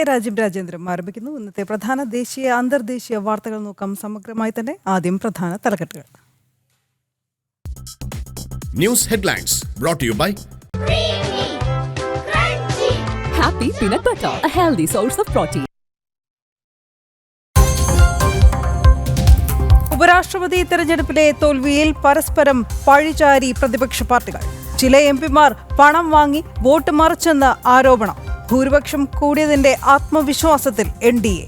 നമസ്തേ രാജീവ് രാജേന്ദ്രൻ ആരംഭിക്കുന്നു. ഇന്നത്തെ പ്രധാന ദേശീയ അന്തർദേശീയ വാർത്തകൾ നോക്കാം. സമഗ്രമായി തന്നെ ആദ്യം പ്രധാന തലക്കെട്ടുകൾ. News headlines brought you by happy peanut butter a healthy source of protein source of protein. ഉപരാഷ്ട്രപതി തെരഞ്ഞെടുപ്പിലെ തോൽവിയിൽ പരസ്പരം പഴിചാരി പ്രതിപക്ഷ പാർട്ടികൾ. ചില എം പിമാർ പണം വാങ്ങി വോട്ട് മറിച്ചെന്ന് ആരോപണം. ഭൂരിപക്ഷം കൂടിയതിന്റെ ആത്മവിശ്വാസത്തിൽ എൻ ഡി എ.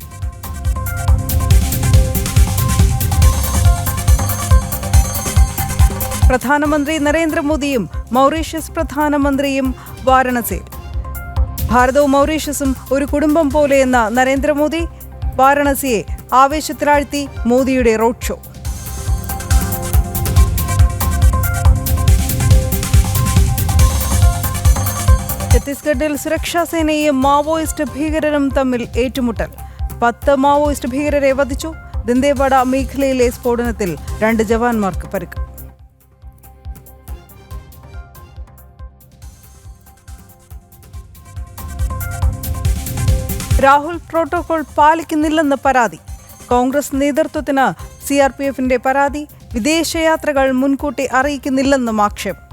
പ്രധാനമന്ത്രി നരേന്ദ്രമോദിയും മൗറീഷ്യസ് പ്രധാനമന്ത്രിയും വാരണസിയിൽ ഭാരതവും മൗറീഷ്യസും ഒരു കുടുംബം പോലെയെന്ന നരേന്ദ്രമോദി വാരണസിയെ ആവേശത്തിലാഴ്ത്തി മോദിയുടെ റോഡ് ഷോ. ഛത്തീസ്ഗഡിൽ സുരക്ഷാസേനയും മാവോയിസ്റ്റ് ഭീകരരും തമ്മിൽ ഏറ്റുമുട്ടൽ. പത്ത് മാവോയിസ്റ്റ് ഭീകരരെ വധിച്ചു. ദന്തേവാഡ മേഖലയിലെ സ്ഫോടനത്തിൽ രണ്ട് ജവാന്മാർക്ക് പരിക്ക്. രാഹുൽ പ്രോട്ടോകോൾ പാലിക്കുന്നില്ലെന്ന് പരാതി. കോൺഗ്രസ് നേതൃത്വത്തിന് സി ആർ പി എഫിന്റെ പരാതി. വിദേശയാത്രകൾ മുൻകൂട്ടി അറിയിക്കുന്നില്ലെന്നും ആക്ഷേപം.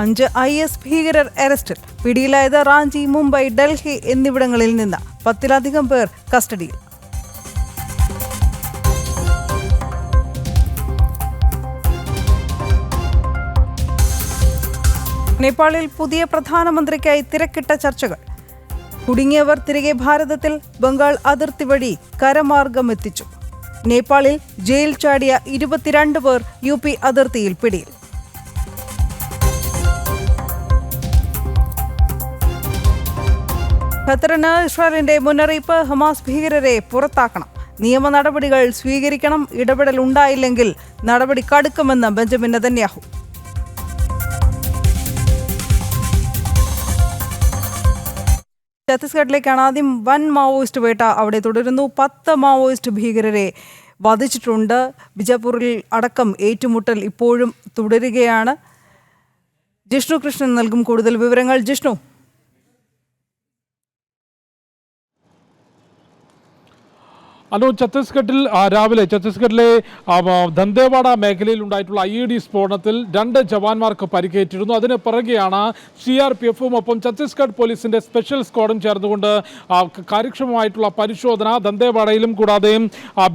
അഞ്ച് ഐ എസ് ഭീകരർ അറസ്റ്റിൽ. പിടിയിലായത് റാഞ്ചി മുംബൈ ഡൽഹി എന്നിവിടങ്ങളിൽ നിന്ന് പത്തിലധികം പേർ കസ്റ്റഡിയിൽ. നേപ്പാളിൽ പുതിയ പ്രധാനമന്ത്രിക്കായി തിരക്കിട്ട ചർച്ചകൾ. കുടുങ്ങിയവർ തിരികെ ഭാരതത്തിൽ ബംഗാൾ അതിർത്തി വഴി കരമാർഗം എത്തിച്ചു. നേപ്പാളിൽ ജയിൽ ചാടിയ ഇരുപത്തിരണ്ട് പേർ യു പി അതിർത്തിയിൽ പിടിയിൽ. ഖത്തറിന് ഇസ്രായേലിന്റെ മുന്നറിയിപ്പ് ഹമാസ് ഭീകരരെ പുറത്താക്കണം. നിയമ നടപടികൾ സ്വീകരിക്കണം ഇടപെടൽ ഉണ്ടായില്ലെങ്കിൽ നടപടി കടുക്കുമെന്ന് ബെഞ്ചമിൻ നെതന്യാഹു. ഛത്തീസ്ഗഡിലേക്കാണ് ആദ്യം വൻ മാവോയിസ്റ്റ് വേട്ട അവിടെ തുടരുന്നു. പത്ത് മാവോയിസ്റ്റ് ഭീകരരെ വധിച്ചിട്ടുണ്ട്. ബിജാപൂരിൽ അടക്കം ഏറ്റുമുട്ടൽ ഇപ്പോഴും തുടരുകയാണ്. ജിഷ്ണു കൃഷ്ണൻ നൽകും കൂടുതൽ വിവരങ്ങൾ. ജിഷ്ണു അനു ഛത്തീസ്ഗഡിൽ രാവിലെ ഛത്തീസ്ഗഡിലെ ദന്തേവാഡ മേഖലയിൽ ഉണ്ടായിട്ടുള്ള ഐ ഇ ഡി സ്ഫോടനത്തിൽ രണ്ട് ജവാന്മാർക്ക് പരിക്കേറ്റിരുന്നു. അതിന് പിറകെയാണ് സി ആർ പി എഫും ഒപ്പം ഛത്തീസ്ഗഡ് പോലീസിന്റെ സ്പെഷ്യൽ സ്ക്വാഡും ചേർന്നുകൊണ്ട് കാര്യക്ഷമമായിട്ടുള്ള പരിശോധന ദന്തേവാഡയിലും കൂടാതെ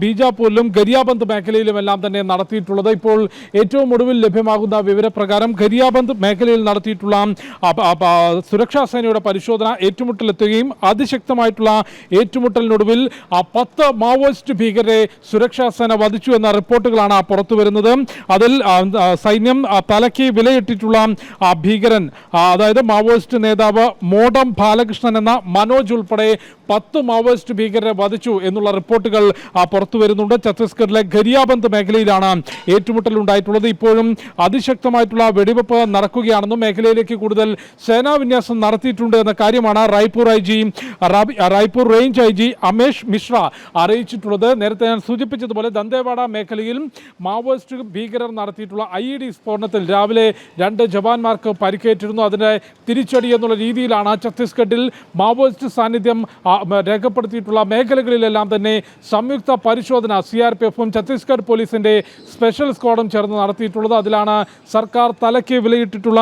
ബീജാപൂരിലും ഗരിയാബന്ദ് മേഖലയിലും എല്ലാം തന്നെ നടത്തിയിട്ടുള്ളത്. ഇപ്പോൾ ഏറ്റവും ഒടുവിൽ ലഭ്യമാകുന്ന വിവരപ്രകാരം ഗരിയാബന്ദ് മേഖലയിൽ നടത്തിയിട്ടുള്ള സുരക്ഷാ സേനയുടെ പരിശോധന ഏറ്റുമുട്ടലെത്തുകയും അതിശക്തമായിട്ടുള്ള ഏറ്റുമുട്ടലിനൊടുവിൽ പത്ത് മാവോയിസ്റ്റ് ഭീകരരെ സുരക്ഷാ സേന വധിച്ചു എന്ന റിപ്പോർട്ടുകളാണ് പുറത്തു വരുന്നത്. അതിൽ സൈന്യം തലയ്ക്ക് വിലയിട്ടിട്ടുള്ള ഭീകരൻ അതായത് മാവോയിസ്റ്റ് നേതാവ് മോഡം ബാലകൃഷ്ണൻ എന്ന മനോജ് ഉൾപ്പെടെ പത്ത് മാവോയിസ്റ്റ് ഭീകരരെ വധിച്ചു എന്നുള്ള റിപ്പോർട്ടുകൾ പുറത്തു വരുന്നുണ്ട്. ഛത്തീസ്ഗഡിലെ ഖരിയാബന്ദ് മേഖലയിലാണ് ഏറ്റുമുട്ടൽ ഉണ്ടായിട്ടുള്ളത്. ഇപ്പോഴും അതിശക്തമായിട്ടുള്ള വെടിവെപ്പ് നടക്കുകയാണെന്നും മേഖലയിലേക്ക് കൂടുതൽ സേനാ വിന്യാസം നടത്തിയിട്ടുണ്ട് എന്ന കാര്യമാണ് Raipur I G Raipur range I G Amesh Mishra അറിയിച്ചിട്ടുള്ളത്. നേരത്തെ ഞാൻ സൂചിപ്പിച്ചതുപോലെ ദന്തേവാഡ മേഖലയിൽ മാവോയിസ്റ്റ് ഭീകരർ നടത്തിയിട്ടുള്ള ഐ ഇ ഡി സ്ഫോടനത്തിൽ രാവിലെ രണ്ട് ജവാന്മാർക്ക് പരിക്കേറ്റിരുന്നു. അതിന്റെ തിരിച്ചടി എന്നുള്ള രീതിയിലാണ് ഛത്തീസ്ഗഡിൽ മാവോയിസ്റ്റ് സാന്നിധ്യം രേഖപ്പെടുത്തിയിട്ടുള്ള മേഖലകളിലെല്ലാം തന്നെ സംയുക്ത പരിശോധന സി ആർ പി എഫും ഛത്തീസ്ഗഡ് പോലീസിന്റെ സ്പെഷ്യൽ സ്ക്വാഡും ചേർന്ന് നടത്തിയിട്ടുള്ളത്. അതിലാണ് സർക്കാർ തലയ്ക്ക് വിലയിട്ടിട്ടുള്ള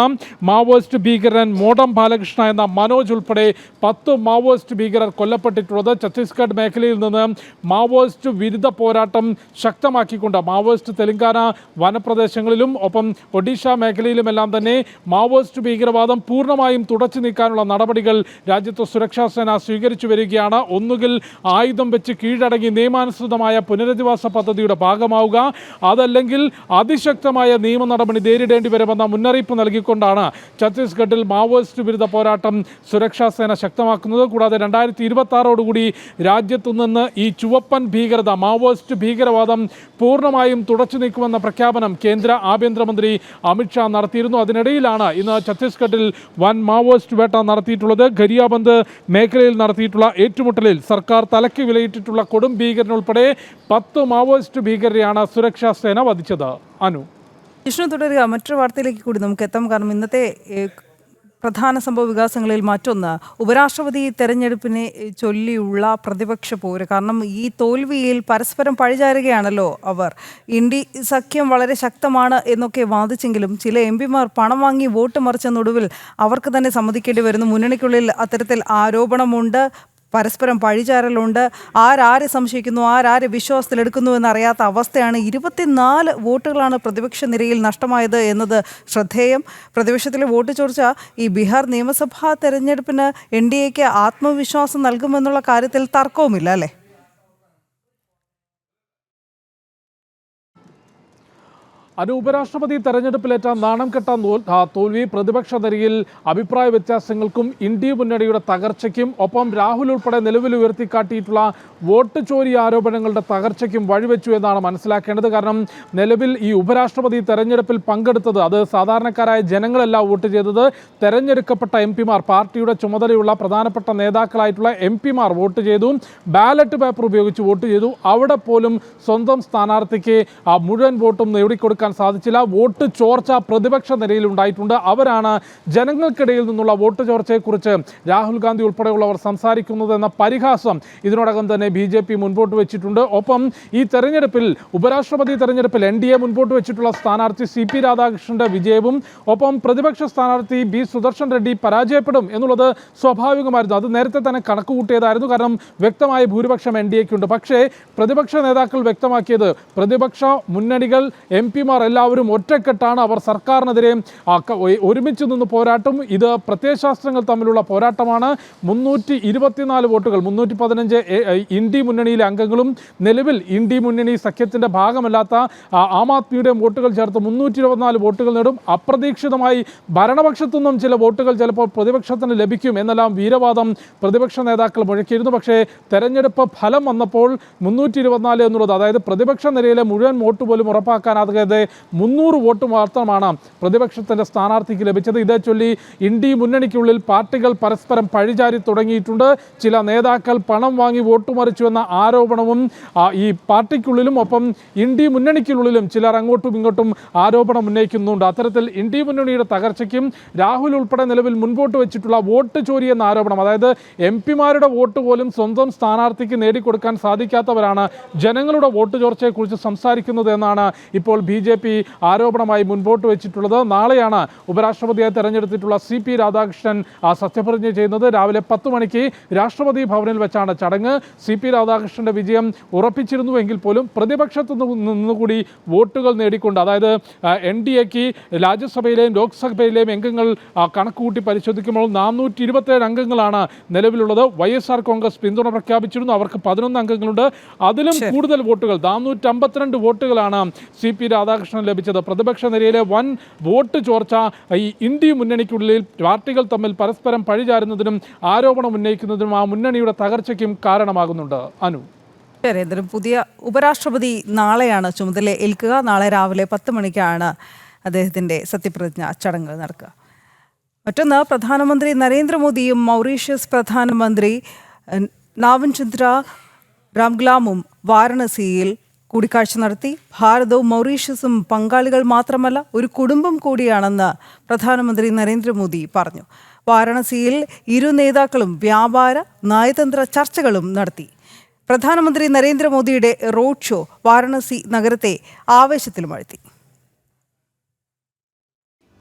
മാവോയിസ്റ്റ് ഭീകരൻ മോഡം ബാലകൃഷ്ണ എന്ന മനോജ് ഉൾപ്പെടെ പത്ത് മാവോയിസ്റ്റ് ഭീകരർ കൊല്ലപ്പെട്ടിട്ടുള്ളത്. ഛത്തീസ്ഗഡ് മേഖലയിൽ നിന്ന് മാവോയിസ്റ്റ് വിരുദ്ധ പോരാട്ടം ശക്തമാക്കിക്കൊണ്ട് മാവോയിസ്റ്റ് തെലങ്കാന വനപ്രദേശങ്ങളിലും ഒപ്പം ഒഡീഷ മേഖലയിലുമെല്ലാം തന്നെ മാവോയിസ്റ്റ് ഭീകരവാദം പൂർണമായും തുടച്ചു നീക്കാനുള്ള നടപടികൾ രാജ്യത്ത് സുരക്ഷാ സേന സ്വീകരിച്ചു വരികയാണ് ഒന്നുകിൽ ആയുധം വെച്ച് കീഴടങ്ങി നിയമാനുസൃതമായ പുനരധിവാസ പദ്ധതിയുടെ ഭാഗമാവുക അതല്ലെങ്കിൽ അതിശക്തമായ നിയമ നടപടി നേരിടേണ്ടി വരുമെന്ന മുന്നറിയിപ്പ് നൽകിക്കൊണ്ടാണ് ഛത്തീസ്ഗഡിൽ മാവോയിസ്റ്റ് വിരുദ്ധ പോരാട്ടം സുരക്ഷാ സേന ശക്തമാക്കുന്നത്. കൂടാതെ രണ്ടായിരത്തി ഇരുപത്തി രാജ്യത്തു നിന്ന് ഈ ചുവപ്പൻ ഭീകരത മാവോയിസ്റ്റ് ഭീകരവാദം പൂർണമായും തുടച്ചു നീക്കുമെന്ന പ്രഖ്യാപനം കേന്ദ്ര ആഭ്യന്തരമന്ത്രി അമിത്ഷാ നടത്തിയിരുന്നു. അതിനിടയിലാണ് ഇന്ന് ഛത്തീസ്ഗഡിൽ വൻ മാവോയിസ്റ്റ് വേട്ട നടത്തിയിട്ടുള്ളത്. ഖരിയാബന്ദ് മേഖലയിൽ നടത്തിയിട്ടുള്ള ഏറ്റുമുട്ടലിൽ സർക്കാർ തലയ്ക്ക് വിലയിട്ടിട്ടുള്ള കൊടും ഭീകരനുൾപ്പെടെ പത്ത് മാവോയിസ്റ്റ് ഭീകരരെയാണ് സുരക്ഷാ സേന വധിച്ചത്. അനു. വിഷ്ണു തുടരുക. മറ്റൊരു വാർത്തയിലേക്ക് കൂടി നമുക്ക് എത്താം. കാരണം ഇന്നത്തെ പ്രധാന സംഭവ വികാസങ്ങളിൽ മറ്റൊന്ന് ഉപരാഷ്ട്രപതി തെരഞ്ഞെടുപ്പിനെ ചൊല്ലിയുള്ള പ്രതിപക്ഷ പോര്. കാരണം ഈ തോൽവിയിൽ പരസ്പരം പഴിചാരുകയാണല്ലോ അവർ. ഇന്ത്യ സഖ്യം വളരെ ശക്തമാണ് എന്നൊക്കെ വാദിച്ചെങ്കിലും ചില എം പിമാർ പണം വാങ്ങി വോട്ട് മറിച്ചെന്നൊടുവിൽ അവർക്ക് തന്നെ സമ്മതിക്കേണ്ടി വരുന്നു. മുന്നണിക്കുള്ളിൽ അത്തരത്തിൽ ആരോപണമുണ്ട്. പരസ്പരം പഴിചാരലുണ്ട്. ആരാരെ സംശയിക്കുന്നു ആരാരെ വിശ്വാസത്തിലെടുക്കുന്നു എന്നറിയാത്ത അവസ്ഥയാണ് ഇരുപത്തിനാല് വോട്ടുകളാണ് പ്രതിപക്ഷ നിരയിൽ നഷ്ടമായത് എന്നത് ശ്രദ്ധേയം. പ്രതിപക്ഷത്തിലെ വോട്ട് ചോർച്ച ഈ ബീഹാർ നിയമസഭാ തെരഞ്ഞെടുപ്പിന് എൻ ഡി എക്ക് ആത്മവിശ്വാസം നൽകുമെന്നുള്ള കാര്യത്തിൽ തർക്കവുമില്ല അല്ലേ? അനു ഉപരാഷ്ട്രപതി തെരഞ്ഞെടുപ്പിലേറ്റ നാണം കെട്ട നോ- ആ, തോൽവി പ്രതിപക്ഷ നിരയിൽ അഭിപ്രായ വ്യത്യാസങ്ങൾക്കും ഇന്ത്യ മുന്നണിയുടെ തകർച്ചയ്ക്കും ഒപ്പം രാഹുൽ ഉൾപ്പെടെ നിലവിൽ ഉയർത്തിക്കാട്ടിയിട്ടുള്ള വോട്ട് ചോരി ആരോപണങ്ങളുടെ തകർച്ചയ്ക്കും വഴിവെച്ചു എന്നാണ് മനസ്സിലാക്കേണ്ടത്. കാരണം നിലവിൽ ഈ ഉപരാഷ്ട്രപതി തെരഞ്ഞെടുപ്പിൽ പങ്കെടുത്തത് അത് സാധാരണക്കാരായ ജനങ്ങളല്ല വോട്ട് ചെയ്തത് തെരഞ്ഞെടുക്കപ്പെട്ട എം പിമാർ. പാർട്ടിയുടെ ചുമതലയുള്ള പ്രധാനപ്പെട്ട നേതാക്കളായിട്ടുള്ള എം പിമാർ വോട്ട് ചെയ്തു. ബാലറ്റ് പേപ്പർ ഉപയോഗിച്ച് വോട്ട് ചെയ്തു. അവിടെ പോലും സ്വന്തം സ്ഥാനാർത്ഥിക്ക് മുഴുവൻ വോട്ടും നേടിക്കൊടുക്കാൻ സാധിച്ചില്ല. വോട്ട് ചോർച്ച പ്രതിപക്ഷ നിരയിൽ ഉണ്ടായിട്ടുണ്ട്. അവരാണ് ജനങ്ങൾക്കിടയിൽ നിന്നുള്ള വോട്ട് ചോർച്ചയെക്കുറിച്ച് രാഹുൽ ഗാന്ധി ഉൾപ്പെടെയുള്ളവർ സംസാരിക്കുന്നത് എന്ന പരിഹാസം ഇതിനോടകം തന്നെ ബി ജെ പി മുൻപോട്ട് വെച്ചിട്ടുണ്ട്. ഒപ്പം ഈ തെരഞ്ഞെടുപ്പിൽ ഉപരാഷ്ട്രപതി തെരഞ്ഞെടുപ്പിൽ എൻ ഡി എ മുൻപോട്ട് വെച്ചിട്ടുള്ള സ്ഥാനാർത്ഥി സി പി രാധാകൃഷ്ണന്റെ വിജയവും ഒപ്പം പ്രതിപക്ഷ സ്ഥാനാർത്ഥി ബി സുദർശൻ റെഡ്ഡി പരാജയപ്പെടും എന്നുള്ളത് സ്വാഭാവികമായിരുന്നു. അത് നേരത്തെ തന്നെ കണക്ക് കൂട്ടിയതായിരുന്നു കാരണം വ്യക്തമായ ഭൂരിപക്ഷം എൻ ഡി എക്കുണ്ട് പക്ഷേ പ്രതിപക്ഷ നേതാക്കൾ വ്യക്തമാക്കിയത് പ്രതിപക്ഷ മുന്നണികൾ എം പിമാർ എല്ലാവരും ഒറ്റക്കെട്ടാണ് അവർ സർക്കാരിനെതിരെ ഒരുമിച്ച് നിന്ന് പോരാട്ടം. ഇത് പ്രത്യയശാസ്ത്രങ്ങൾ തമ്മിലുള്ള പോരാട്ടമാണ്. മുന്നൂറ്റി ഇരുപത്തിനാല് വോട്ടുകൾ മുന്നൂറ്റി പതിനഞ്ച് ഇന്ത്യ മുന്നണിയിലെ അംഗങ്ങളും നിലവിൽ ഇന്ത്യ മുന്നണി സഖ്യത്തിന്റെ ഭാഗമല്ലാത്ത ആം ആദ്മിയുടെയും വോട്ടുകൾ ചേർത്ത് മുന്നൂറ്റി ഇരുപത്തിനാല് വോട്ടുകൾ നേടും. അപ്രതീക്ഷിതമായി ഭരണപക്ഷത്തു നിന്നും ചില വോട്ടുകൾ ചിലപ്പോൾ പ്രതിപക്ഷത്തിന് ലഭിക്കും എന്നെല്ലാം വീരവാദം പ്രതിപക്ഷ നേതാക്കൾ മുഴക്കിയിരുന്നു. പക്ഷേ തെരഞ്ഞെടുപ്പ് ഫലം വന്നപ്പോൾ മുന്നൂറ്റി ഇരുപത്തിനാല് എന്നുള്ളത് അതായത് പ്രതിപക്ഷ നിരയിലെ മുഴുവൻ വോട്ട് പോലും ഉറപ്പാക്കാനാകാതെ മുന്നൂറ് വോട്ട് മാത്രമാണ് പ്രതിപക്ഷത്തിന്റെ സ്ഥാനാർത്ഥിക്ക് ലഭിച്ചത്. ഇതേ ചൊല്ലി ഇന്ത്യ മുന്നണിക്കുള്ളിൽ പാർട്ടികൾ പരസ്പരം പഴിചാരി തുടങ്ങിയിട്ടുണ്ട്. ചില നേതാക്കൾ പണം വാങ്ങി വോട്ട് മറിച്ചു എന്ന ആരോപണവും ഈ പാർട്ടിക്കുള്ളിലും ഒപ്പം ഇന്ത്യ മുന്നണിക്കുള്ളിലും ചിലർ അങ്ങോട്ടും ഇങ്ങോട്ടും ആരോപണം ഉന്നയിക്കുന്നുണ്ട്. അത്തരത്തിൽ ഇന്ത്യ മുന്നണിയുടെ തകർച്ചയ്ക്കും രാഹുൽ ഉൾപ്പെടെ നിലവിൽ മുൻപോട്ട് വെച്ചിട്ടുള്ള വോട്ട് ചോരി എന്ന ആരോപണം അതായത് എം പിമാരുടെ വോട്ട് പോലും സ്വന്തം സ്ഥാനാർത്ഥിക്ക് നേടിക്കൊടുക്കാൻ സാധിക്കാത്തവരാണ് ജനങ്ങളുടെ വോട്ട് ചോർച്ചയെക്കുറിച്ച് സംസാരിക്കുന്നത് എന്നാണ് ഇപ്പോൾ ബി ജെ പി ആരോപണമായി മുൻപോട്ട് വെച്ചിട്ടുള്ളത്. നാളെയാണ് ഉപരാഷ്ട്രപതിയെ തെരഞ്ഞെടുത്തിട്ടുള്ള സി പി രാധാകൃഷ്ണൻ സത്യപ്രതിജ്ഞ ചെയ്യുന്നത്. രാവിലെ പത്ത് മണിക്ക് രാഷ്ട്രപതി ഭവനിൽ വെച്ചാണ് ചടങ്ങ്. സി പി രാധാകൃഷ്ണന്റെ വിജയം ഉറപ്പിച്ചിരുന്നുവെങ്കിൽ പോലും പ്രതിപക്ഷത്തു നിന്ന് നിന്നുകൂടി വോട്ടുകൾ നേടിക്കൊണ്ട് അതായത് എൻ ഡി എക്ക് രാജ്യസഭയിലെയും ലോക്സഭയിലെയും അംഗങ്ങൾ കണക്കുകൂട്ടി പരിശോധിക്കുമ്പോൾ നാനൂറ്റി ഇരുപത്തേഴ് അംഗങ്ങളാണ് നിലവിലുള്ളത്. വൈ എസ് ആർ കോൺഗ്രസ് പിന്തുണ പ്രഖ്യാപിച്ചിരുന്നു. അവർക്ക് പതിനൊന്ന് അംഗങ്ങളുണ്ട്. അതിലും കൂടുതൽ വോട്ടുകൾ നാനൂറ്റി അമ്പത്തിരണ്ട് വോട്ടുകളാണ് സി പി രാധാകൃഷ്ണൻ ലഭിച്ചത്. പ്രതിപക്ഷ നിരയിലെ വൻ വോട്ട് ചോർച്ച ഈ ഇന്ത്യ മുന്നണിക്കുള്ളിൽ പാർട്ടികൾ തമ്മിൽ പരസ്പരം പഴിചാരുന്നതിനും ആരോപണം ഉന്നയിക്കുന്നതിനും ആ മുന്നണിയുടെ തകർച്ചയ്ക്കും കാരണമാകുന്നുണ്ട്. അനു. ശരേന്ദ്രൻ പുതിയ ഉപരാഷ്ട്രപതി നാളെയാണ് ചുമതല ഏൽക്കുക. നാളെ രാവിലെ പത്ത് മണിക്കാണ് അദ്ദേഹത്തിന്റെ സത്യപ്രതിജ്ഞ ചടങ്ങ് നടക്കുക. മറ്റൊന്ന് പ്രധാനമന്ത്രി നരേന്ദ്രമോദിയും മൗറീഷ്യസ് പ്രധാനമന്ത്രി നാവൻചന്ദ്ര നാവൻ ചന്ദ്ര രാംഗ്ലാമും വാരണസിയിൽ കൂടിക്കാഴ്ച നടത്തി. ഭാരതവും മൗറീഷ്യസും പങ്കാളികൾ മാത്രമല്ല ഒരു കുടുംബം കൂടിയാണെന്ന് പ്രധാനമന്ത്രി നരേന്ദ്രമോദി പറഞ്ഞു. വാരാണസിയിൽ ഇരു നേതാക്കളും വ്യാപാര നയതന്ത്ര ചർച്ചകളും നടത്തി. പ്രധാനമന്ത്രി നരേന്ദ്രമോദിയുടെ റോഡ് ഷോ വാരാണസി നഗരത്തെ ആവേശത്തിലുമഴ്ത്തി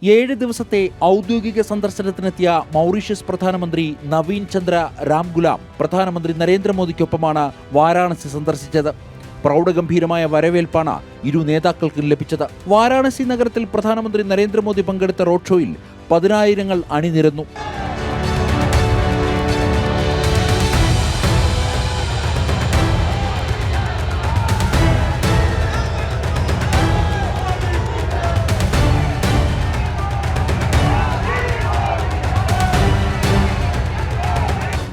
ഏഴ് ദിവസത്തെ ഔദ്യോഗിക സന്ദർശനത്തിനെത്തിയ മൗറീഷ്യസ് പ്രധാനമന്ത്രി നവീൻ ചന്ദ്ര രാംഗുലാം പ്രധാനമന്ത്രി നരേന്ദ്രമോദിക്കൊപ്പമാണ് വാരാണസി സന്ദർശിച്ചത്. പ്രൗഢഗംഭീരമായ വരവേൽപ്പാണ് ഇരു നേതാക്കൾക്കും ലഭിച്ചത്. വാരാണസി നഗരത്തിൽ പ്രധാനമന്ത്രി നരേന്ദ്രമോദി പങ്കെടുത്ത റോഡ് ഷോയിൽ പതിനായിരങ്ങൾ അണിനിരന്നു.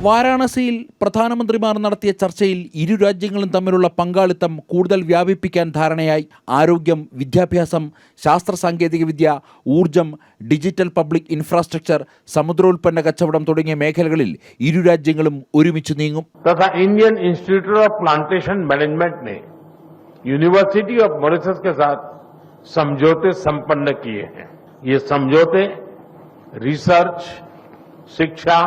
വാരാണസിയിൽ പ്രധാനമന്ത്രിമാർ നടത്തിയ ചർച്ചയിൽ ഇരു രാജ്യങ്ങളും തമ്മിലുള്ള പങ്കാളിത്തം കൂടുതൽ വ്യാപിപ്പിക്കാൻ ധാരണയായി ആരോഗ്യം വിദ്യാഭ്യാസം ശാസ്ത്ര സാങ്കേതികവിദ്യ ഊർജം ഡിജിറ്റൽ പബ്ലിക് ഇൻഫ്രാസ്ട്രക്ചർ സമുദ്രോൽപ്പന്ന കച്ചവടം തുടങ്ങിയ മേഖലകളിൽ ഇരു രാജ്യങ്ങളും ഒരുമിച്ച് നീങ്ങും तथा Indian Institute of Plantation Management ने यूनिवर्सिटी ऑफ मॉरिशस के साथ समझौते संपन्न किए हैं ये समझौते रिसर्च शिक्षा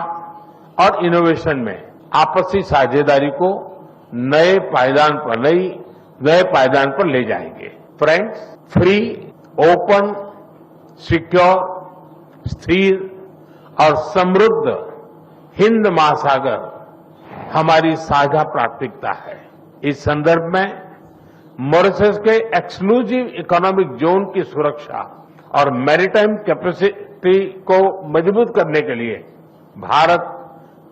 और इनोवेशन में आपसी साझेदारी को नए पायदान पर नई नए पायदान पर ले जाएँगे। फ्रेंड्स फ्री ओपन सिक्योर स्थिर और समृद्ध हिंद महासागर हमारी साझा प्राथमिकता है। इस संदर्भ में मॉरिशस के एक्सक्लूसिव इकोनॉमिक जोन की सुरक्षा और मैरिटाइम कैपेसिटी को मज़बूत करने के लिए भारत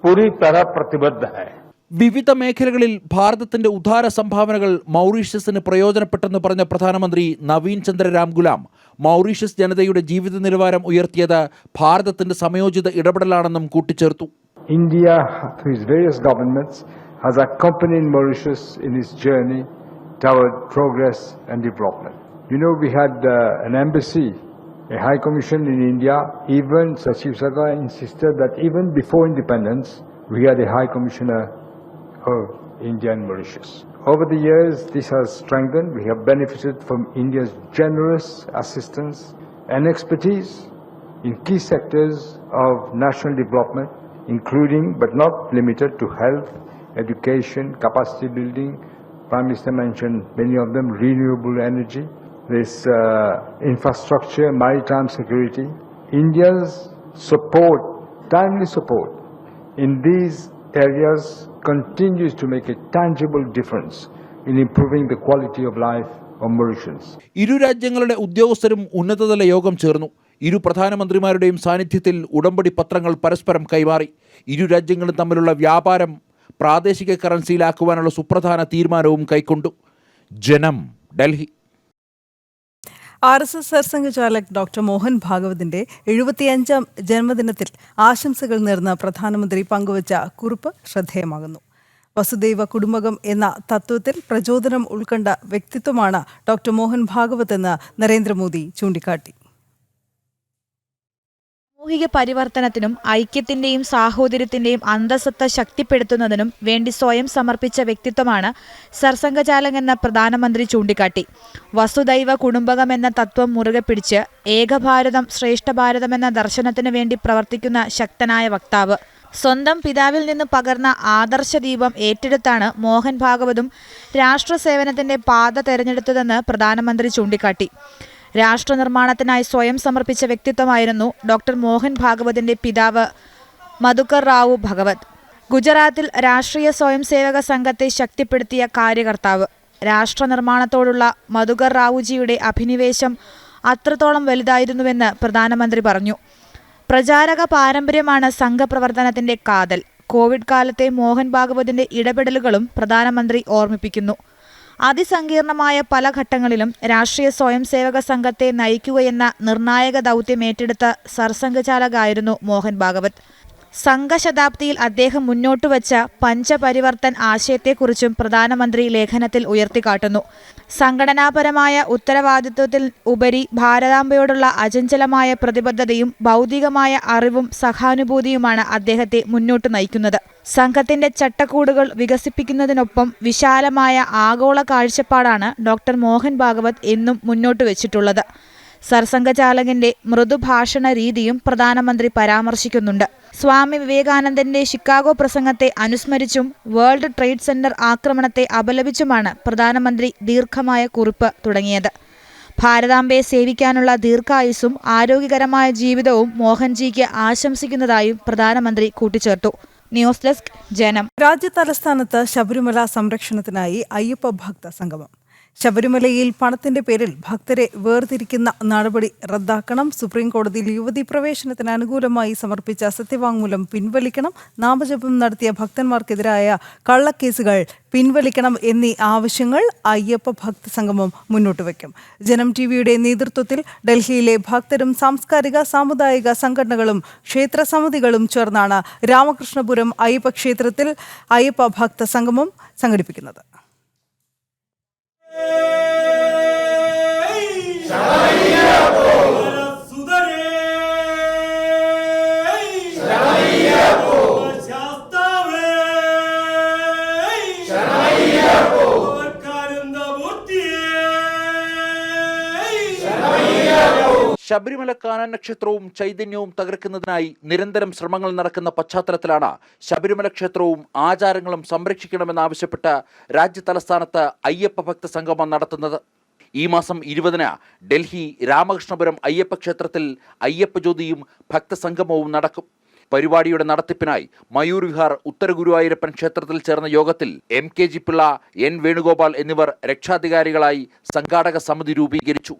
पूरी तरह प्रतिबद्ध है വിവിധ മേഖലകളിൽ ഭാരതത്തിന്റെ ഉദാര സംഭാവനകൾ മൗറീഷ്യസിന് പ്രയോജനപ്പെട്ടെന്ന് പറഞ്ഞ പ്രധാനമന്ത്രി നവീൻ ചന്ദ്ര രാംഗുലാം മൗറീഷ്യസ് ജനതയുടെ ജീവിത നിലവാരം ഉയർത്തിയത് ഭാരതത്തിന്റെ സമയോചിത ഇടപെടലാണെന്നും കൂട്ടിച്ചേർത്തു India, through its various governments, has accompanied Mauritius in its journey toward progress and development. You know, we had uh, an embassy, a high commission in India. Even Sachiv Sarkar insisted that even before independence, we had a high commissioner of India and Mauritius. Over the years, this has strengthened. We have benefited from India's generous assistance and expertise in key sectors of national development, including but not limited to health, education, capacity building. Prime Minister mentioned many of them renewable energy, this uh, infrastructure, maritime security. India's support, timely support in these areas continues to make a tangible difference in improving the quality of life of Mauritians. ഇരു രാജ്യങ്ങളുടെ ഉദ്യോഗസ്ഥരും ഉന്നതതല യോഗം ചേർന്നു ഇരു പ്രധാനമന്ത്രിമാരുടെയും സാന്നിധ്യത്തിൽ ഉടമ്പടി പത്രങ്ങൾ പരസ്പരം കൈമാറി ഇരു രാജ്യങ്ങളും തമ്മിലുള്ള വ്യാപാരം പ്രാദേശിക കറൻസിയിലാക്കുവാനുള്ള സുപ്രധാന തീരുമാനവും കൈക്കൊണ്ടു ജനം Delhi R S S Sarsanghchalak doctor Mohan ഭാഗവതിന്റെ എഴുപത്തിയഞ്ചാം ജന്മദിനത്തിൽ ആശംസകൾ നേർന്ന പ്രധാനമന്ത്രി പങ്കുവച്ച കുറിപ്പ് ശ്രദ്ധേയമാകുന്നു. വസുദൈവ കുടുംബകം എന്ന തത്വത്തിൽ പ്രചോദനം ഉൾക്കൊണ്ട വ്യക്തിത്വമാണ് ഡോക്ടർ മോഹൻ ഭാഗവത് എന്ന് നരേന്ദ്രമോദി ചൂണ്ടിക്കാട്ടി. സാമൂഹിക പരിവർത്തനത്തിനും ഐക്യത്തിന്റെയും സാഹോദര്യത്തിന്റെയും അന്തസത്ത ശക്തിപ്പെടുത്തുന്നതിനും വേണ്ടി സ്വയം സമർപ്പിച്ച വ്യക്തിത്വമാണ് സർസംഘചാലക് എന്ന പ്രധാനമന്ത്രി ചൂണ്ടിക്കാട്ടി. വസുദൈവ കുടുംബകം എന്ന തത്വം മുറുകെ പിടിച്ച് ഏകഭാരതം ശ്രേഷ്ഠ ഭാരതം എന്ന ദർശനത്തിന് വേണ്ടി പ്രവർത്തിക്കുന്ന ശക്തനായ വക്താവ്. സ്വന്തം പിതാവിൽ നിന്ന് പകർന്ന ആദർശ ദീപം ഏറ്റെടുത്താണ് മോഹൻ ഭാഗവതും രാഷ്ട്ര സേവനത്തിന്റെ പാത തെരഞ്ഞെടുത്തതെന്ന് പ്രധാനമന്ത്രി ചൂണ്ടിക്കാട്ടി. രാഷ്ട്ര നിർമ്മാണത്തിനായി സ്വയം സമർപ്പിച്ച വ്യക്തിത്വമായിരുന്നു ഡോക്ടർ മോഹൻ ഭാഗവതിന്റെ പിതാവ് മധുക്കർ റാവു ഭഗവത്. ഗുജറാത്തിൽ രാഷ്ട്രീയ സ്വയം സേവക സംഘത്തെ ശക്തിപ്പെടുത്തിയ കാര്യകർത്താവ്. രാഷ്ട്രനിർമ്മാണത്തോടുള്ള മധുകർ റാവുജിയുടെ അഭിനിവേശം അത്രത്തോളം വലുതായിരുന്നുവെന്ന് പ്രധാനമന്ത്രി പറഞ്ഞു. പ്രചാരക പാരമ്പര്യമാണ് സംഘപ്രവർത്തനത്തിന്റെ കാതൽ. കോവിഡ് കാലത്തെ മോഹൻ ഭാഗവതിന്റെ ഇടപെടലുകളും പ്രധാനമന്ത്രി ഓർമ്മിപ്പിക്കുന്നു. അതിസങ്കീർണമായ പല ഘട്ടങ്ങളിലും രാഷ്ട്രീയ സ്വയം സേവക സംഘത്തെ നയിക്കുകയെന്ന നിർണായക ദൗത്യം ഏറ്റെടുത്ത സർസംഘചാലകായിരുന്നു മോഹൻ ഭാഗവത്. സംഘശതാബ്ദിയിൽ അദ്ദേഹം മുന്നോട്ടുവച്ച പഞ്ചപരിവർത്തൻ ആശയത്തെക്കുറിച്ചും പ്രധാനമന്ത്രി ലേഖനത്തിൽ ഉയർത്തിക്കാട്ടുന്നു. സംഘടനാപരമായ ഉത്തരവാദിത്വത്തിൽ ഉപരി ഭാരതാംബയോടുള്ള അചഞ്ചലമായ പ്രതിബദ്ധതയും ഭൗതികമായ അറിവും സഹാനുഭൂതിയുമാണ് അദ്ദേഹത്തെ മുന്നോട്ട് നയിക്കുന്നത്. സംഘത്തിന്റെ ചട്ടക്കൂടുകൾ വികസിപ്പിക്കുന്നതിനൊപ്പം വിശാലമായ ആഗോള കാഴ്ചപ്പാടാണ് ഡോക്ടർ മോഹൻ ഭാഗവത് എന്നും മുന്നോട്ട് വെച്ചിട്ടുള്ളത്. സർസംഘചാലകന്റെ മൃദുഭാഷണ രീതിയും പ്രധാനമന്ത്രി പരാമർശിക്കുന്നുണ്ട്. സ്വാമി വിവേകാനന്ദന്റെ ഷിക്കാഗോ പ്രസംഗത്തെ അനുസ്മരിച്ചും വേൾഡ് ട്രേഡ് സെന്റർ ആക്രമണത്തെ അപലപിച്ചുമാണ് പ്രധാനമന്ത്രി ദീർഘമായ കുറിപ്പ് തുടങ്ങിയത്. ഭാരതാംബയെ സേവിക്കാനുള്ള ദീർഘായുസ്സും ആരോഗ്യകരമായ ജീവിതവും മോഹൻജിക്ക് ആശംസിക്കുന്നതായും പ്രധാനമന്ത്രി കൂട്ടിച്ചേർത്തു. ന്യൂസ് ഡെസ്ക് ജനം. രാജ്യ തലസ്ഥാനത്ത് ശബരിമല സംരക്ഷണത്തിനായി അയ്യപ്പ ഭക്ത സംഗമം. ശബരിമലയിൽ പണത്തിന്റെ പേരിൽ ഭക്തരെ വേർതിരിക്കുന്ന നടപടി റദ്ദാക്കണം. സുപ്രീം കോടതിയിൽ യുവതി പ്രവേശനത്തിന് അനുകൂലമായി സമർപ്പിച്ച സത്യവാങ്മൂലം പിൻവലിക്കണം. നാമജപം നടത്തിയ ഭക്തന്മാർക്കെതിരായ കള്ളക്കേസുകൾ പിൻവലിക്കണം എന്നീ ആവശ്യങ്ങൾ അയ്യപ്പ ഭക്ത സംഗമം മുന്നോട്ട് വയ്ക്കും. ജനം ടി വിയുടെ നേതൃത്വത്തിൽ ഡൽഹിയിലെ ഭക്തരും സാംസ്കാരിക സാമുദായിക സംഘടനകളും ക്ഷേത്ര സമിതികളും ചേർന്നാണ് രാമകൃഷ്ണപുരം അയ്യപ്പ ക്ഷേത്രത്തിൽ അയ്യപ്പ ഭക്ത സംഗമം സംഘടിപ്പിക്കുന്നത്. Hey! ശബരിമല കാനന ക്ഷേത്രവും ചൈതന്യവും തകർക്കുന്നതിനായി നിരന്തരം ശ്രമങ്ങൾ നടക്കുന്ന പശ്ചാത്തലത്തിലാണ് ശബരിമല ക്ഷേത്രവും ആചാരങ്ങളും സംരക്ഷിക്കണമെന്നാവശ്യപ്പെട്ട് രാജ്യ തലസ്ഥാനത്ത് അയ്യപ്പ ഭക്ത സംഗമം നടത്തുന്നത്. ഈ മാസം ഇരുപതിന് ഡൽഹി രാമകൃഷ്ണപുരം അയ്യപ്പ ക്ഷേത്രത്തിൽ അയ്യപ്പ ജ്യോതിയും ഭക്തസംഗമവും നടക്കും. പരിപാടിയുടെ നടത്തിപ്പിനായി മയൂർ വിഹാർ ഉത്തര ഗുരുവായൂരപ്പൻ ക്ഷേത്രത്തിൽ ചേർന്ന യോഗത്തിൽ M K G Pillai N Venugopal എന്നിവർ രക്ഷാധികാരികളായി സംഘാടക സമിതി രൂപീകരിച്ചു.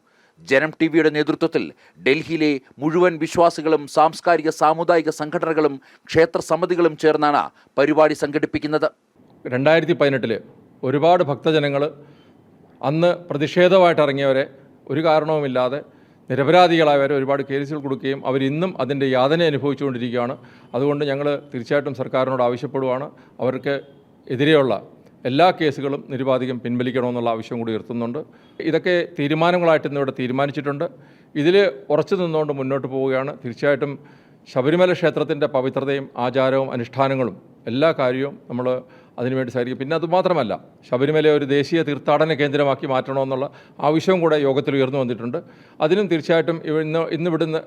ജനം ടി വിയുടെ നേതൃത്വത്തിൽ ഡൽഹിയിലെ മുഴുവൻ വിശ്വാസികളും സാംസ്കാരിക സാമുദായിക സംഘടനകളും ക്ഷേത്ര സമിതികളും ചേർന്നാണ് പരിപാടി സംഘടിപ്പിക്കുന്നത്. രണ്ടായിരത്തി പതിനെട്ടിൽ ഒരുപാട് ഭക്തജനങ്ങൾ അന്ന് പ്രതിഷേധമായിട്ട് ഇറങ്ങിയവരെ ഒരു കാരണവുമില്ലാതെ നിരപരാധികളായവരെ ഒരുപാട് കേസുകൾ കൊടുക്കുകയും അവരിന്നും അതിന്റെ യാതന അനുഭവിച്ചുകൊണ്ടിരിക്കുകയാണ്. അതുകൊണ്ട് ഞങ്ങൾ തീർച്ചയായിട്ടും സർക്കാരിനോട് ആവശ്യപ്പെടുവാണ്. അവർക്ക് എതിരെയുള്ള എല്ലാ കേസുകളും നിരുപാധികം പിൻവലിക്കണമെന്നുള്ള ആവശ്യം കൂടി ഉയർത്തുന്നുണ്ട്. ഇതൊക്കെ തീരുമാനങ്ങളായിട്ട് ഇന്നിവിടെ തീരുമാനിച്ചിട്ടുണ്ട്. ഇതിൽ ഉറച്ചു നിന്നുകൊണ്ട് മുന്നോട്ട് പോവുകയാണ്. തീർച്ചയായിട്ടും ശബരിമല ക്ഷേത്രത്തിന്റെ പവിത്രതയും ആചാരവും അനുഷ്ഠാനങ്ങളും എല്ലാ കാര്യവും നമ്മൾ അതിനുവേണ്ടി സഹകരിക്കും. പിന്നെ അതുമാത്രമല്ല ശബരിമല ഒരു ദേശീയ തീർത്ഥാടന കേന്ദ്രമാക്കി മാറ്റണമെന്നുള്ള ആവശ്യവും കൂടെ യോഗത്തിൽ ഉയർന്നു വന്നിട്ടുണ്ട്. അതിനും തീർച്ചയായിട്ടും ഇന്ന് ഇന്ന് ഇവിടുന്ന്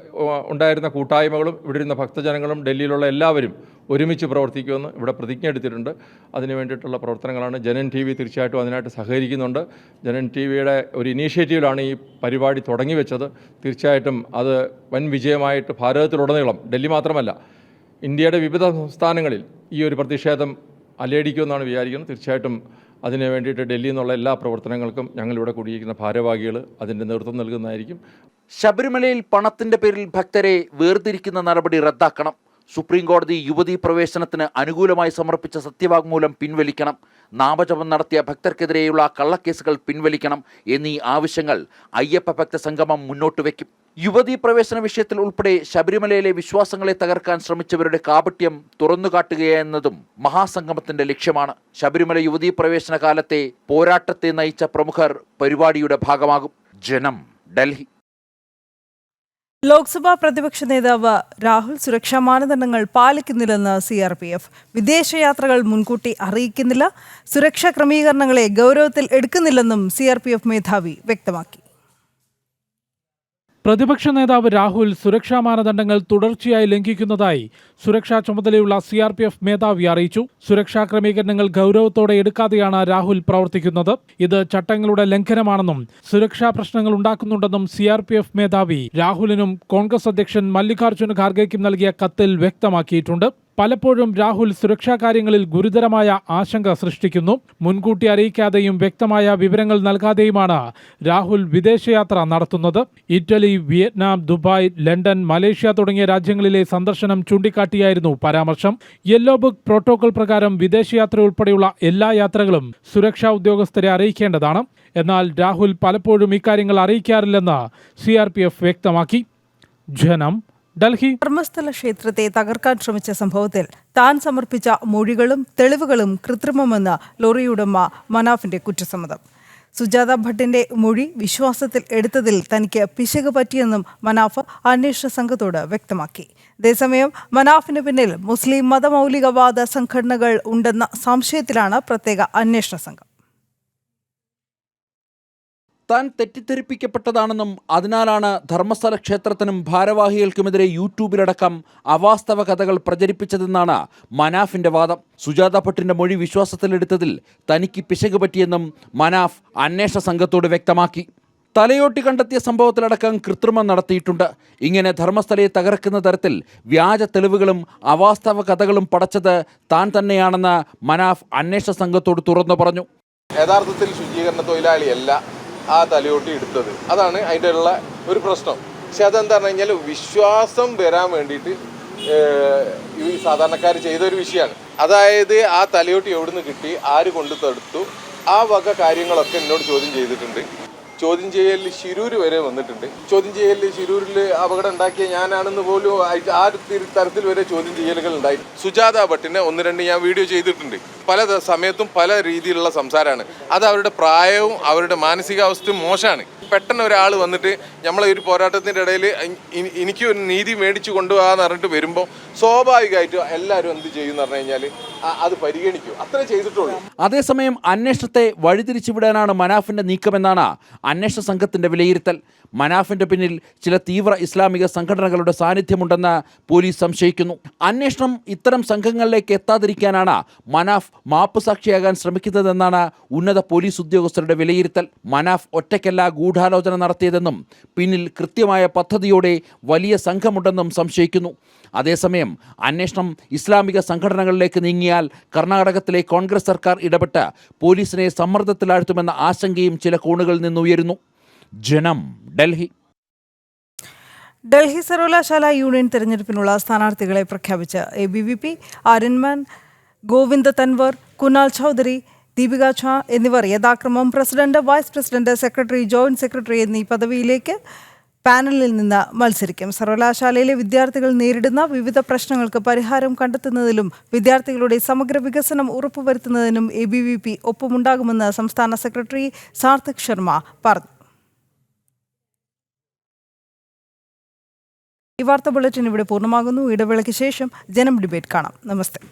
ഉണ്ടായിരുന്ന കൂട്ടായ്മകളും ഇവിടെ ഇരുന്ന ഭക്തജനങ്ങളും ഡൽഹിയിലുള്ള എല്ലാവരും ഒരുമിച്ച് പ്രവർത്തിക്കുമെന്ന് ഇവിടെ പ്രതിജ്ഞ എടുത്തിട്ടുണ്ട്. അതിന് വേണ്ടിയിട്ടുള്ള പ്രവർത്തനങ്ങളാണ് ജനൻ ടി വി തീർച്ചയായിട്ടും അതിനായിട്ട് സഹകരിക്കുന്നുണ്ട്. ജനൻ ടി വിയുടെ ഒരു ഇനീഷ്യേറ്റീവിലാണ് ഈ പരിപാടി തുടങ്ങി വെച്ചത്. തീർച്ചയായിട്ടും അത് വൻ വിജയമായിട്ട് ഭാരതത്തിലുടനീളം ഡൽഹി മാത്രമല്ല ഇന്ത്യയുടെ വിവിധ സംസ്ഥാനങ്ങളിൽ ഈ ഒരു പ്രതിഷേധം അലയടിക്കുമെന്നാണ് വിചാരിക്കുന്നത്. തീർച്ചയായിട്ടും അതിന് വേണ്ടിയിട്ട് ഡൽഹിയിൽ നിന്നുള്ള എല്ലാ പ്രവർത്തനങ്ങൾക്കും ഞങ്ങളിവിടെ കുടിയിരിക്കുന്ന ഭാരവാഹികൾ അതിന്റെ നേതൃത്വം നൽകുന്നതായിരിക്കും. ശബരിമലയിൽ പണത്തിന്റെ പേരിൽ ഭക്തരെ വേർതിരിക്കുന്ന നടപടി റദ്ദാക്കണം. സുപ്രീം കോടതി യുവതീ പ്രവേശനത്തിന് അനുകൂലമായി സമർപ്പിച്ച സത്യവാങ്മൂലം പിൻവലിക്കണം. നാമജപം നടത്തിയ ഭക്തർക്കെതിരെയുള്ള കള്ളക്കേസുകൾ പിൻവലിക്കണം എന്നീ ആവശ്യങ്ങൾ അയ്യപ്പ ഭക്ത സംഗമം മുന്നോട്ട് വയ്ക്കും. യുവതീ പ്രവേശന വിഷയത്തിൽ ഉൾപ്പെടെ ശബരിമലയിലെ വിശ്വാസങ്ങളെ തകർക്കാൻ ശ്രമിച്ചവരുടെ കാപട്യം തുറന്നുകാട്ടുകയെന്നതും മഹാസംഗമത്തിന്റെ ലക്ഷ്യമാണ്. ശബരിമല യുവതീ പ്രവേശന കാലത്തെ പോരാട്ടത്തെ നയിച്ച പ്രമുഖർ പരിപാടിയുടെ ഭാഗമാകും. ജനം ഡൽഹി. ലോക്സഭാ പ്രതിപക്ഷ നേതാവ് രാഹുൽ സുരക്ഷാ മാനദണ്ഡങ്ങൾ പാലിക്കുന്നില്ലെന്ന് സി ആർ പി എഫ് വിദേശയാത്രകൾ മുൻകൂട്ടി അറിയിക്കുന്നില്ല. സുരക്ഷാ ക്രമീകരണങ്ങളെ ഗൗരവത്തിൽ എടുക്കുന്നില്ലെന്നും സി ആർ പി എഫ് മേധാവി വ്യക്തമാക്കി. പ്രതിപക്ഷ നേതാവ് രാഹുൽ സുരക്ഷാ മാനദണ്ഡങ്ങൾ തുടർച്ചയായി ലംഘിക്കുന്നതായി സുരക്ഷാ ചുമതലയുള്ള സി ആർ പി എഫ് മേധാവി അറിയിച്ചു. സുരക്ഷാ ക്രമീകരണങ്ങൾ ഗൗരവത്തോടെ എടുക്കാതെയാണ് രാഹുൽ പ്രവർത്തിക്കുന്നത്. ഇത് ചട്ടങ്ങളുടെ ലംഘനമാണെന്നും സുരക്ഷാ പ്രശ്നങ്ങൾ ഉണ്ടാക്കുന്നുണ്ടെന്നും സി ആർ പി എഫ് മേധാവി രാഹുലിനും കോൺഗ്രസ് അധ്യക്ഷൻ മല്ലികാർജുന ഖാർഗെയ്ക്കും നൽകിയ കത്തിൽ വ്യക്തമാക്കിയിട്ടുണ്ട്. പലപ്പോഴും രാഹുൽ സുരക്ഷാ കാര്യങ്ങളിൽ ഗുരുതരമായ ആശങ്ക സൃഷ്ടിക്കുന്നു. മുൻകൂട്ടി അറിയിക്കാതെയും വ്യക്തമായ വിവരങ്ങൾ നൽകാതെയുമാണ് രാഹുൽ വിദേശയാത്ര നടത്തുന്നത്. Italy Vietnam Dubai London Malaysia തുടങ്ങിയ രാജ്യങ്ങളിലെ സന്ദർശനം ചൂണ്ടിക്കാട്ടിയായിരുന്നു പരാമർശം. യെല്ലോ ബുക്ക് പ്രോട്ടോകോൾ പ്രകാരം വിദേശയാത്ര ഉൾപ്പെടെയുള്ള എല്ലാ യാത്രകളും സുരക്ഷാ ഉദ്യോഗസ്ഥരെ അറിയിക്കേണ്ടതാണ്. എന്നാൽ രാഹുൽ പലപ്പോഴും ഇക്കാര്യങ്ങൾ അറിയിക്കാറില്ലെന്ന് സി വ്യക്തമാക്കി. ജനം ഡൽഹി. ധർമ്മസ്ഥല ക്ഷേത്രത്തെ തകർക്കാൻ ശ്രമിച്ച സംഭവത്തിൽ താൻ സമർപ്പിച്ച മൊഴികളും തെളിവുകളും കൃത്രിമമെന്ന് ലോറിയുടമ മനാഫിന്റെ കുറ്റസമ്മതം. സുജാത ഭട്ടിന്റെ മൊഴി വിശ്വാസത്തിൽ എടുത്തതിൽ തനിക്ക് പിശക് പറ്റിയെന്നും മനാഫ് അന്വേഷണ സംഘത്തോട് വ്യക്തമാക്കി. അതേസമയം മനാഫിന് പിന്നിൽ മുസ്ലിം മതമൗലികവാദ സംഘടനകൾ ഉണ്ടെന്ന സംശയത്തിലാണ് പ്രത്യേക അന്വേഷണ സംഘം. താൻ തെറ്റിദ്ധരിപ്പിക്കപ്പെട്ടതാണെന്നും അതിനാലാണ് ധർമ്മസ്ഥല ക്ഷേത്രത്തിനും ഭാരവാഹികൾക്കുമെതിരെ യൂട്യൂബിലടക്കം അവാസ്തവ കഥകൾ പ്രചരിപ്പിച്ചതെന്നാണ് മനാഫിന്റെ വാദം. സുജാത ഭട്ടിന്റെ മൊഴി വിശ്വാസത്തിലെടുത്തതിൽ തനിക്ക് പിശക് പറ്റിയെന്നും മനാഫ് അന്വേഷണ സംഘത്തോട് വ്യക്തമാക്കി. തലയോട്ടി കണ്ടെത്തിയ സംഭവത്തിലടക്കം കൃത്രിമം നടത്തിയിട്ടുണ്ട്. ഇങ്ങനെ ധർമ്മസ്ഥലയെ തകർക്കുന്ന തരത്തിൽ വ്യാജ തെളിവുകളും അവാസ്തവ കഥകളും പടച്ചത് താൻ തന്നെയാണെന്ന് മനാഫ് അന്വേഷണ സംഘത്തോട് തുറന്നു പറഞ്ഞു. യഥാർത്ഥത്തിൽ ശുചീകരണ തൊഴിലാളിയല്ല. ആ തലയോട്ടി എടുത്തത്. അതാണ് അതിന്റെ ഉള്ള ഒരു പ്രശ്നം. പക്ഷെ അതെന്താ പറഞ്ഞു കഴിഞ്ഞാൽ വിശ്വാസം വരാൻ വേണ്ടിയിട്ട് ഈ സാധാരണക്കാർ ചെയ്ത ഒരു വിഷയമാണ് അതായത് ആ തലയോട്ടി എവിടുന്ന് കിട്ടി ആര് കൊണ്ടു തടുത്തു ആ വക കാര്യങ്ങളൊക്കെ എന്നോട് ചോദ്യം ചെയ്തിട്ടുണ്ട്. ചോദ്യം ചെയ്യലിൽ ശിരൂർ വരെ വന്നിട്ടുണ്ട്. ചോദ്യം ചെയ്യലിൽ ശിരൂരിൽ അപകടം ഉണ്ടാക്കിയ ഞാനാണെന്ന് പോലും ആ- തരത്തിൽ വരെ ചോദ്യം ചെയ്യലുകൾ ഉണ്ടായി. സുജാത ഭട്ടിനെ ഒന്ന് രണ്ട് ഞാൻ വീഡിയോ ചെയ്തിട്ടുണ്ട്. പല സമയത്തും പല രീതിയിലുള്ള സംസാരമാണ് അത് അവരുടെ പ്രായവും അവരുടെ മാനസികാവസ്ഥയും മോശമാണ്. പെട്ടെന്ന് ഒരാൾ വന്നിട്ട് നമ്മളെ ഒരു പോരാട്ടത്തിന്റെ ഇടയിൽ എനിക്ക് ഒരു നീതി മേടിച്ചു കൊണ്ടുപോകാന്ന് പറഞ്ഞിട്ട് വരുമ്പോൾ സ്വാഭാവികമായിട്ടും എല്ലാവരും എന്ത് ചെയ്യും എന്ന് പറഞ്ഞു കഴിഞ്ഞാൽ അത് പരിഗണിക്കും. അത്ര ചെയ്തിട്ടുള്ളൂ. അതേസമയം അന്വേഷണത്തെ വഴിതിരിച്ചുവിടാനാണ് മനാഫിന്റെ നീക്കമെന്നാണ് അന്വേഷണ സംഘത്തിന്റെ വിലയിരുത്തൽ. മനാഫിന്റെ പിന്നിൽ ചില തീവ്ര ഇസ്ലാമിക സംഘടനകളുടെ സാന്നിധ്യമുണ്ടെന്ന് പോലീസ് സംശയിക്കുന്നു. അന്വേഷണം ഇത്തരം സംഘങ്ങളിലേക്ക് എത്താതിരിക്കാനാണ് മനാഫ് മാപ്പ് സാക്ഷിയാകാൻ ശ്രമിക്കുന്നതെന്നാണ് ഉന്നത പോലീസ് ഉദ്യോഗസ്ഥരുടെ വിലയിരുത്തൽ. മനാഫ് ഒറ്റയ്ക്കല്ല ഗൂഢാലോചന നടത്തിയതെന്നും പിന്നിൽ കൃത്യമായ പദ്ധതിയോടെ വലിയ സംഘമുണ്ടെന്നും സംശയിക്കുന്നു. അതേസമയം അന്വേഷണം ഇസ്ലാമിക സംഘടനകളിലേക്ക് നീങ്ങിയാൽ കർണാടകത്തിലെ കോൺഗ്രസ് സർക്കാർ ഇടപെട്ട് പോലീസിനെ സമ്മർദ്ദത്തിലാഴ്ത്തുമെന്ന ആശങ്കയും ചില കോണുകളിൽ നിന്നുയരുന്നു ജനം ഡൽഹി. ഡൽഹി സർവകലാശാല യൂണിയൻ തെരഞ്ഞെടുപ്പിനുള്ള സ്ഥാനാർത്ഥികളെ പ്രഖ്യാപിച്ച A B V P അരുൺമാൻ Govind Tanwar Kunal Chaudhary Deepika Jha എന്നിവർ യഥാക്രമം president vice president secretary joint secretary എന്നീ പദവിയിലേക്ക് പാനലിൽ നിന്ന് മത്സരിക്കും. സർവകലാശാലയിലെ വിദ്യാർത്ഥികൾ നേരിടുന്ന വിവിധ പ്രശ്നങ്ങൾക്ക് പരിഹാരം കണ്ടെത്തുന്നതിലും വിദ്യാർത്ഥികളുടെ സമഗ്ര വികസനം ഉറപ്പുവരുത്തുന്നതിനും എ ബി വി പി ഒപ്പമുണ്ടാകുമെന്ന് സംസ്ഥാന സെക്രട്ടറി സാർത്ഥക് ശർമ്മ പറഞ്ഞു. ഈ വാർത്താ ബുള്ളറ്റിൻ ഇവിടെ പൂർണമാകുന്നു. ഇടവേളയ്ക്ക് ശേഷം ജനം ഡിബേറ്റ് കാണാം. നമസ്തേ.